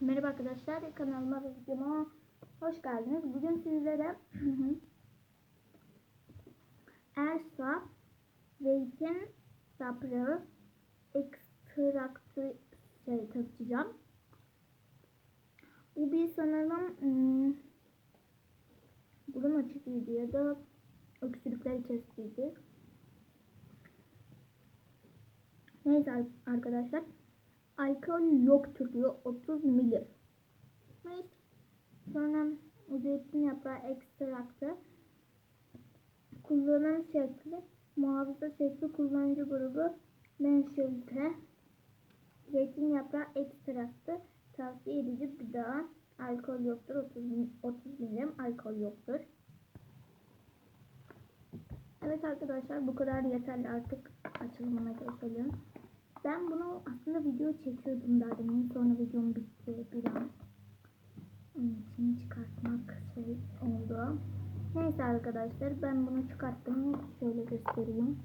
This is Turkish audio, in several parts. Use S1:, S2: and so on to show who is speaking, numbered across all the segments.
S1: Merhaba arkadaşlar, kanalıma ve videoma hoş geldiniz. Bugün sizlere Ersa zeytin yaprağı ekstraktı şey tanıtacağım. Bu bir sanırım hmm, burun açıcıydı ya da öksürükleri kesiciydi. Neyse arkadaşlar alkol yoktur diyor 30 milim. Neyse. Sonra zeytin yaprağı ekstraktı. Kullanım şekli muhafaza şekli kullanıcı grubu menşelte zeytin yaprağı ekstraktı tavsiye edici gıda alkol yoktur 30, 30 milim alkol yoktur. Evet arkadaşlar bu kadar yeterli artık açılımına geçelim. Ben bunu aslında video çekiyordum daha demin. Sonra videom bitti bir an. Onun için çıkartmak şey oldu. Neyse arkadaşlar ben bunu çıkarttım. Şöyle göstereyim.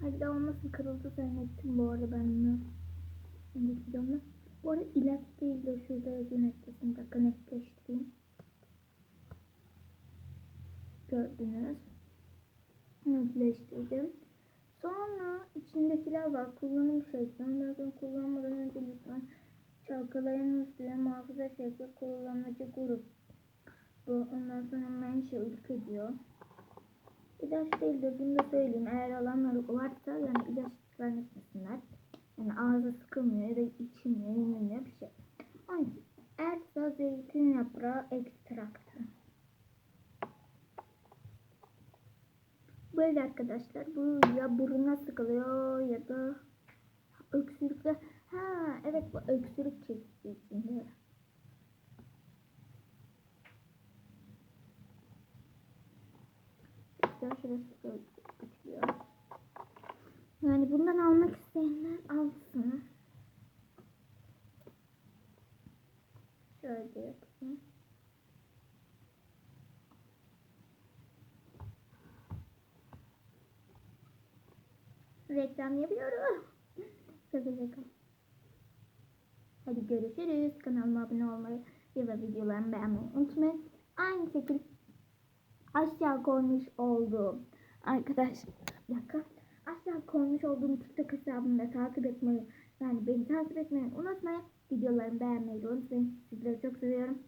S1: Hadi olmasın kırıldı zannettim bu arada ben bunu. Önceki videomda. Bu arada ilaç değil de şurada yazıyor netlesin. Bir dakika netleştireyim. Gördünüz. Netleştirdim. Sonra içindekiler var. Kullanım şekli. Onlardan kullanmadan önce lütfen çalkalayınız diye muhafaza şekli kullanıcı grup. Bu ondan sonra menşe ülke diyor. İlaç değildir bunu da söyleyeyim. Eğer alanlar varsa yani ilaç vermesinler. Yani ağza sıkılmıyor ya da içilmiyor, yenilmiyor bir şey. Ay, Ersa zeytin yaprağı ekstraktı. Böyle arkadaşlar bu ya buruna sıkılıyor ya da öksürükle ha evet bu öksürük kesici içinde. İşte şurası. Yani bundan almak isteyenler alsın. Şöyle yapayım. Reklam yapıyorum. Şaka şaka. Hadi görüşürüz. Kanalıma abone olmayı ve videolarımı beğenmeyi unutmayın. Aynı şekilde aşağı koymuş olduğum arkadaş bir dakika. Aşağı koymuş olduğum TikTok hesabımda takip etmeyi yani beni takip etmeyi unutmayın. Videolarımı beğenmeyi unutmayın. Sizleri çok seviyorum.